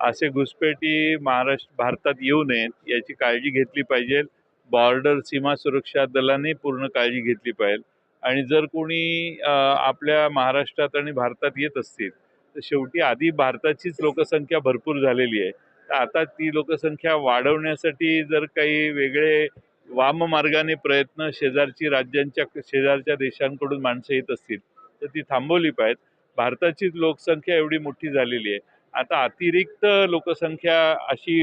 असे घुसपेटी महाराष्ट्र भारतात येऊ नयेत याची काळजी घेतली पाहिजे. बॉर्डर सीमा सुरक्षा दलाने पूर्ण काळजी घेतली पाहिजे. आणि जर कोणी आपल्या महाराष्ट्रात आणि भारतात येत असतील तर शेवटी आधी भारताचीच लोकसंख्या भरपूर झालेली आहे. तर आता ती लोकसंख्या वाढवण्यासाठी जर काही वेगळे वाममार्गाने प्रयत्न शेजारची राज्यांच्या शेजारच्या देशांकडून माणसं येत असतील तर ती थांबवली पाहिजेत. भारताचीच लोकसंख्या एवढी मोठी झालेली आहे. आता अतिरिक्त लोकसंख्या अशी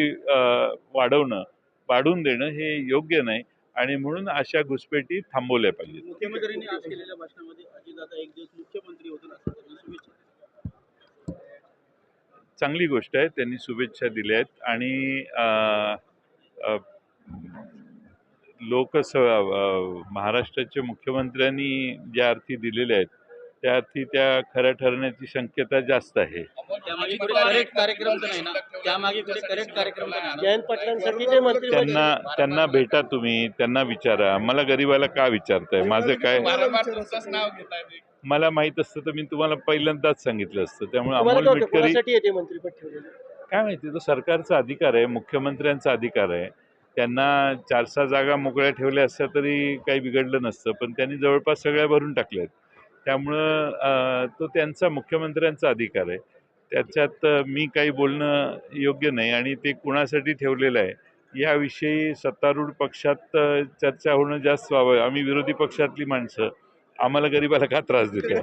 वाढवणं वाढवून देणं हे योग्य नाही आणि म्हणून अशा घुसपेटी थांबवल्या पाहिजेत. मुख्यमंत्र्यांनी आज केलेल्या भाषणामध्ये अजितदादा एक दिवस मुख्यमंत्री होतील चांगली गोष्ट आहे त्यांनी शुभेच्छा दिल्या आहेत आणि लोकस महाराष्ट्राच्या मुख्यमंत्र्यांनी ज्या अर्थी दिलेल्या आहेत त्या अर्थी त्या खऱ्या ठरण्याची शक्यता जास्त आहे. त्यामागे करेक्ट कार्यक्रम तर नाही ना? त्यामागे करेक्ट कार्यक्रम तर नाही ना? जयंत पाटलांसाठी ते मंत्री त्यांना त्यांना भेटा तुम्ही त्यांना विचारा. मला गरीबाला का विचारताय? माझं काय? मला माहीत असतं तर मी तुम्हाला पहिल्यांदाच सांगितलं असतं. त्यामुळे अमोल मिटकरी काय माहिती तो सरकारचा अधिकार आहे मुख्यमंत्र्यांचा अधिकार आहे. त्यांना चार सहा जागा मोकळ्या ठेवल्या असत्या तरी काही बिघडलं नसतं पण त्यांनी जवळपास सगळ्या भरून टाकल्यात. त्यामुळं तो त्यांचा मुख्यमंत्र्यांचा अधिकार आहे. त्याच्यात मी काही बोलणं योग्य नाही आणि ते कुणासाठी ठेवलेलं आहे याविषयी सत्तारूढ पक्षात चर्चा होणं जास्त व्हावं. आम्ही विरोधी पक्षातली माणसं आम्हाला गरिबाला का त्रास देतो